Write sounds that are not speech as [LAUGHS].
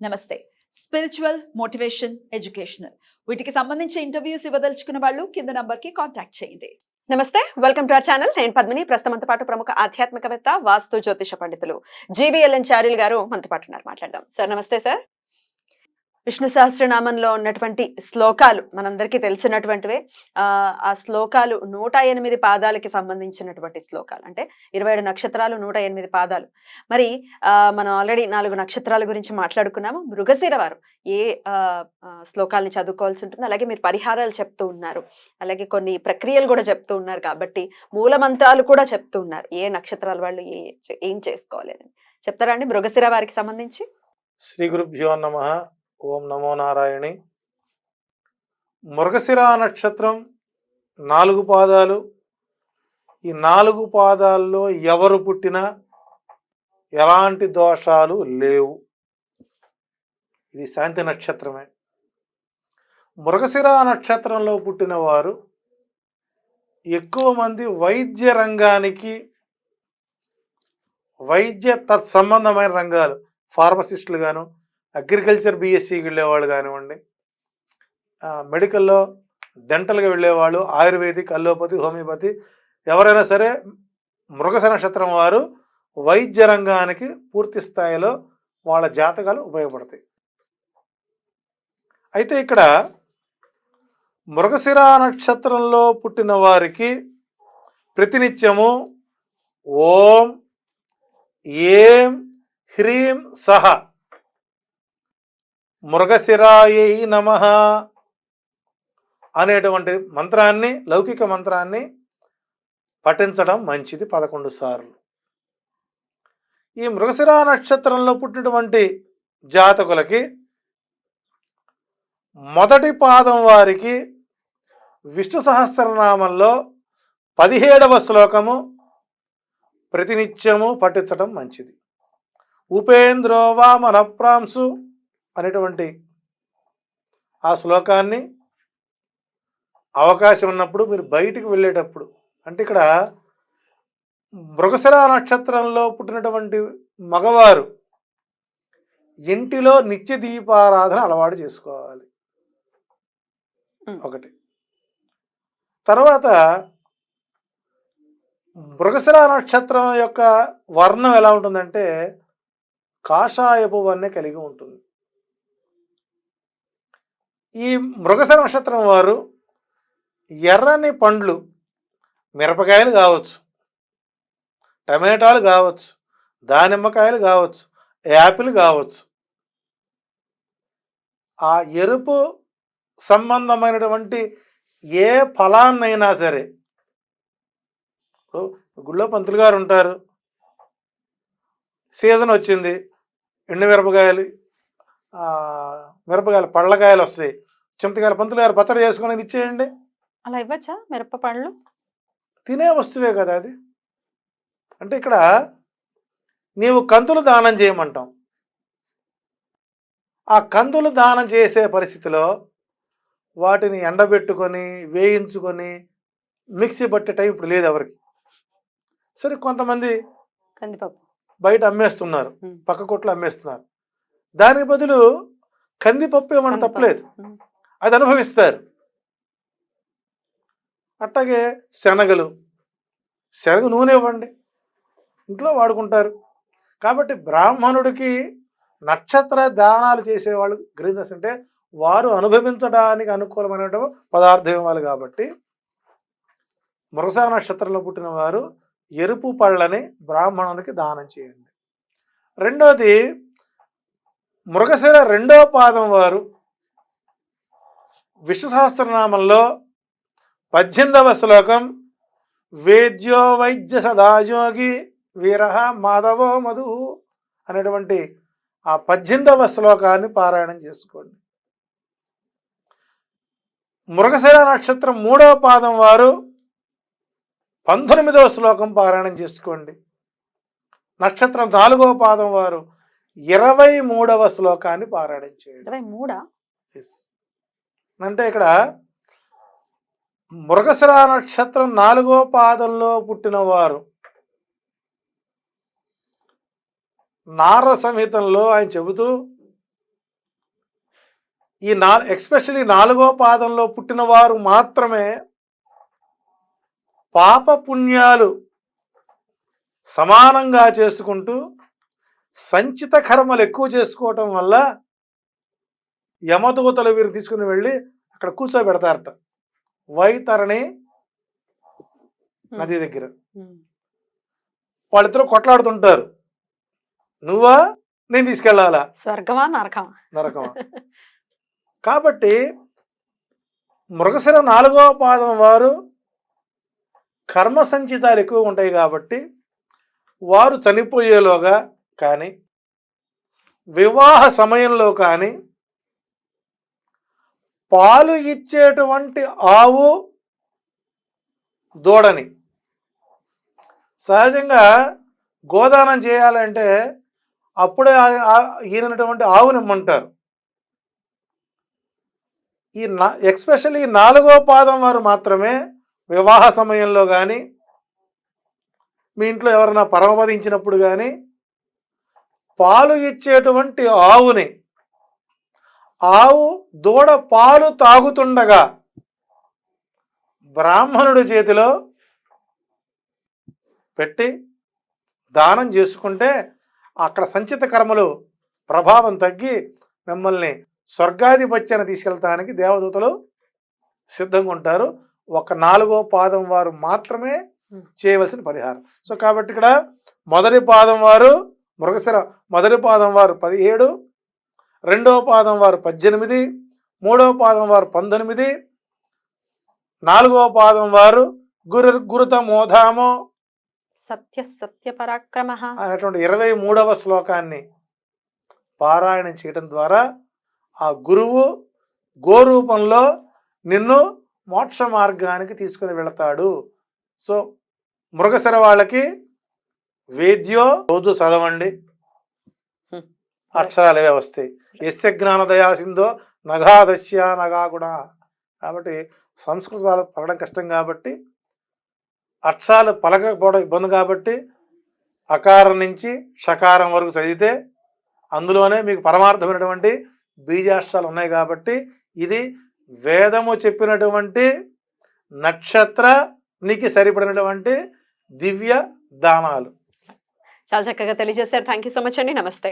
నమస్తే. Spiritual motivation educational వీటికి సంబంధించి ఇంటర్వ్యూస్ ఇవ్వదలుచుకున్న వాళ్ళు కింద నంబర్కి కాంటాక్ట్ చేయండి. నమస్తే వెల్కమ్ టు అవర్ ఛానల్ నేను పద్మిని ప్రస్తుతంతో పాటు ప్రముఖ ఆధ్యాత్మికవేత్త వాస్తు జ్యోతిష పండితులు జీవీఎల్ఎన్ చార్యుల్ గారు మనతో పాటు ఉన్నారు. మాట్లాడదాం. సార్ నమస్తే సార్. విష్ణు సహస్రనామంలో ఉన్నటువంటి శ్లోకాలు మనందరికీ తెలిసినటువంటివే. ఆ శ్లోకాలు నూట ఎనిమిది పాదాలకి సంబంధించినటువంటి శ్లోకాలు. అంటే ఇరవై ఏడు నక్షత్రాలు నూట ఎనిమిది పాదాలు. మరి ఆ, మనం ఆల్రెడీ నాలుగు నక్షత్రాల గురించి మాట్లాడుకున్నాము. మృగశిర వారు ఏ ఆ, శ్లోకాల్ని చదువుకోవాల్సి ఉంటుంది అలాగే మీరు పరిహారాలు చెప్తూ ఉన్నారు. అలాగే కొన్ని ప్రక్రియలు కూడా చెప్తూ ఉన్నారు కాబట్టి మూల మంత్రాలు కూడా చెప్తూ ఉన్నారు. ఏ నక్షత్రాల వాళ్ళు ఏ ఏం చేసుకోవాలి అని. చెప్తారా అండి? మృగశిర వారికి సంబంధించి? శ్రీ గురుభ్యో నమ. ఓం నమో నారాయణి. మృగశిర నక్షత్రం నాలుగు పాదాలు. ఈ నాలుగు పాదాల్లో ఎవరు పుట్టినా ఎలాంటి దోషాలు లేవు. ఇది శాంతి నక్షత్రమే. మృగశిర నక్షత్రంలో పుట్టిన వారు ఎక్కువ మంది వైద్య రంగానికి వైద్య తత్సంబంధమైన రంగాలు ఫార్మసిస్టులు గాను అగ్రికల్చర్ బీఎస్సీకి వెళ్ళేవాళ్ళు కానివ్వండి మెడికల్లో డెంటల్గా వెళ్ళేవాళ్ళు ఆయుర్వేదిక్ అల్లోపతి హోమియోపతి ఎవరైనా సరే మృగశ నక్షత్రం వారు వైద్య రంగానికి పూర్తి స్థాయిలో వాళ్ళ జాతకాలు ఉపయోగపడతాయి. అయితే ఇక్కడ మృగశిర నక్షత్రంలో పుట్టిన వారికి ప్రతినిత్యము ఓం ఏం హ్రీం సహ మృగశిరాయై నమ అనేటువంటి మంత్రాన్ని లౌకిక మంత్రాన్ని పఠించడం మంచిది పదకొండు సార్లు. ఈ మృగశిరా నక్షత్రంలో పుట్టినటువంటి జాతకులకి మొదటి పాదం వారికి విష్ణు సహస్రనామంలో పదిహేడవ శ్లోకము ప్రతినిత్యము పఠించడం మంచిది. ఉపేంద్రో వామన ప్రాంసు అనేటువంటి ఆ శ్లోకాన్ని అవకాశం ఉన్నప్పుడు మీరు బయటికి వెళ్ళేటప్పుడు అంటే ఇక్కడ మృగశిర నక్షత్రంలో పుట్టినటువంటి మగవారు ఇంటిలో నిత్య దీపారాధన అలవాటు చేసుకోవాలి. ఒకటి. తర్వాత మృగశిర నక్షత్రం యొక్క వర్ణం ఎలా ఉంటుందంటే కాషాయపు వన్నె కలిగి ఉంటుంది. ఈ మృగశ నక్షత్రం వారు ఎర్రని పండ్లు మిరపకాయలు కావచ్చు టమాటాలు కావచ్చు దానిమ్మకాయలు కావచ్చు యాపిల్ కావచ్చు. ఆ ఎరుపు సంబంధమైనటువంటి ఏ ఫలాన్నైనా సరే గుళ్ళో పంతులు గారు ఉంటారు సీజన్ వచ్చింది ఎండు మిరపకాయలు మిరపకాయలు పళ్ళకాయలు వస్తాయి. చింతకాయలు పంతులు గారు పచ్చడి చేసుకొని ఇచ్చేయండి. అలా ఇవ్వచ్చా? మిరప పండ్లు? తినే వస్తువే కదా అది. అంటే ఇక్కడ నీవు కందులు దానం చేయమంటాం. ఆ కందులు దానం చేసే పరిస్థితిలో వాటిని ఎండబెట్టుకొని వేయించుకొని మిక్సీ పట్టే టైం ఇప్పుడు లేదు ఎవరికి. సరే కొంతమంది కందిపప్పు. బయట అమ్మేస్తున్నారు. పక్క కొట్లు అమ్మేస్తున్నారు. దానికి బదులు కందిపప్పు ఏమన్నా. తప్పలేదు. అది అనుభవిస్తారు. అట్లాగే శనగలు. శనగ నూనె ఇవ్వండి. ఇంట్లో వాడుకుంటారు. కాబట్టి బ్రాహ్మణుడికి నక్షత్ర దానాలు చేసేవాళ్ళు గ్రీన్స్ అంటే వారు అనుభవించడానికి అనుకూలమైన పదార్థం ఇవ్వాలి కాబట్టి మృగశ నక్షత్రంలో పుట్టిన వారు ఎరుపు పళ్ళని బ్రాహ్మణునికి దానం చేయండి. రెండోది మృగశిర రెండవ పాదం వారు. విష్ణు సహస్రనామంలో పద్దెనిమిదవ శ్లోకం వేద్యో వైద్య సదాయోగి వీర మాధవో మధు అనేటువంటి ఆ పద్దెనిమిదవ శ్లోకాన్ని పారాయణం చేసుకోండి. మృగశిర నక్షత్రం మూడవ పాదం వారు పంతొమ్మిదవ శ్లోకం పారాయణం చేసుకోండి. నక్షత్రం నాలుగవ పాదం వారు ఇరవై మూడవ శ్లోకాన్ని పారాయణం చేయండి. ఇరవై మూడా? అంటే ఇక్కడ మృగశిర నక్షత్రం నాలుగో పాదంలో పుట్టిన వారు నార సంహితంలో ఆయన చెబుతూ ఈ నా ఎక్స్పెషల్లీ నాలుగో పాదంలో పుట్టిన వారు మాత్రమే పాప పుణ్యాలు సమానంగా చేసుకుంటూ సంచిత కర్మలు ఎక్కువ చేసుకోవటం వల్ల యమదూతలు వీరు తీసుకుని వెళ్ళి అక్కడ కూర్చోబెడతారట. వైతరణి నది దగ్గర. వాళ్ళిద్దరూ కొట్లాడుతుంటారు. నువ్వా? నేను తీసుకెళ్ళాలా? స్వర్గమా? నరకమా? నరకం [LAUGHS] కాబట్టి మృగశిర నాలుగవ పాదం వారు కర్మ సంచితాలు ఎక్కువ ఉంటాయి కాబట్టి వారు చనిపోయేలోగా కానీ వివాహ సమయంలో కానీ పాలు ఇచ్చేటువంటి ఆవు దూడని. సహజంగా గోదానం చేయాలంటే అప్పుడే ఈయనటువంటి ఆవుని ఇమ్మంటారు. ఈ నా ఎక్స్పెషల్లీ నాలుగో పాదం వారు మాత్రమే వివాహ సమయంలో కానీ మీ ఇంట్లో ఎవరైనా పరమపదించినప్పుడు కానీ పాలు ఇచ్చేటువంటి ఆవుని. ఆవు దూడ పాలు తాగుతుండగా బ్రాహ్మణుడి చేతిలో పెట్టి దానం చేసుకుంటే అక్కడ సంచిత కర్మలు ప్రభావం తగ్గి మిమ్మల్ని స్వర్గాధిపత్యాన్ని తీసుకెళ్తానికి దేవదూతలు సిద్ధంగా ఉంటారు. ఒక నాలుగో పాదం వారు మాత్రమే చేయవలసిన పరిహారం. సో కాబట్టి ఇక్కడ మొదటి పాదం వారు మృగశిర మొదటి పాదం వారు పదిహేడు రెండవ పాదం వారు పద్దెనిమిది మూడవ పాదం వారు పంతొమ్మిది నాలుగవ పాదం వారు గురు గురుత మోధామో సత్య సత్య పరాక్రమ అనేటువంటి ఇరవై మూడవ శ్లోకాన్ని పారాయణం చేయడం ద్వారా ఆ గురువు గోరూపంలో నిన్ను మోక్ష మార్గానికి తీసుకుని వెళతాడు. సో మృగశిర వాళ్ళకి వేద్యో రోజు చదవండి. అక్షరాలు అవే వస్తాయి. ఎస్య జ్ఞాన దయాసిందో నగాదస్య నగాగుణ కాబట్టి సంస్కృత వాళ్ళు పలకడం కష్టం కాబట్టి అక్షరాలు పలకపోవడం ఇబ్బంది కాబట్టి అకారం నుంచి షకారం వరకు చదివితే అందులోనే మీకు పరమార్థమైనటువంటి బీజాక్షరాలు ఉన్నాయి కాబట్టి ఇది వేదము చెప్పినటువంటి నక్షత్రానికి సరిపడినటువంటి దివ్య దానాలు. చాలా చక్కగా తెలియజేశారు థ్యాంక్ యూ సో మచ్ అండి నమస్తే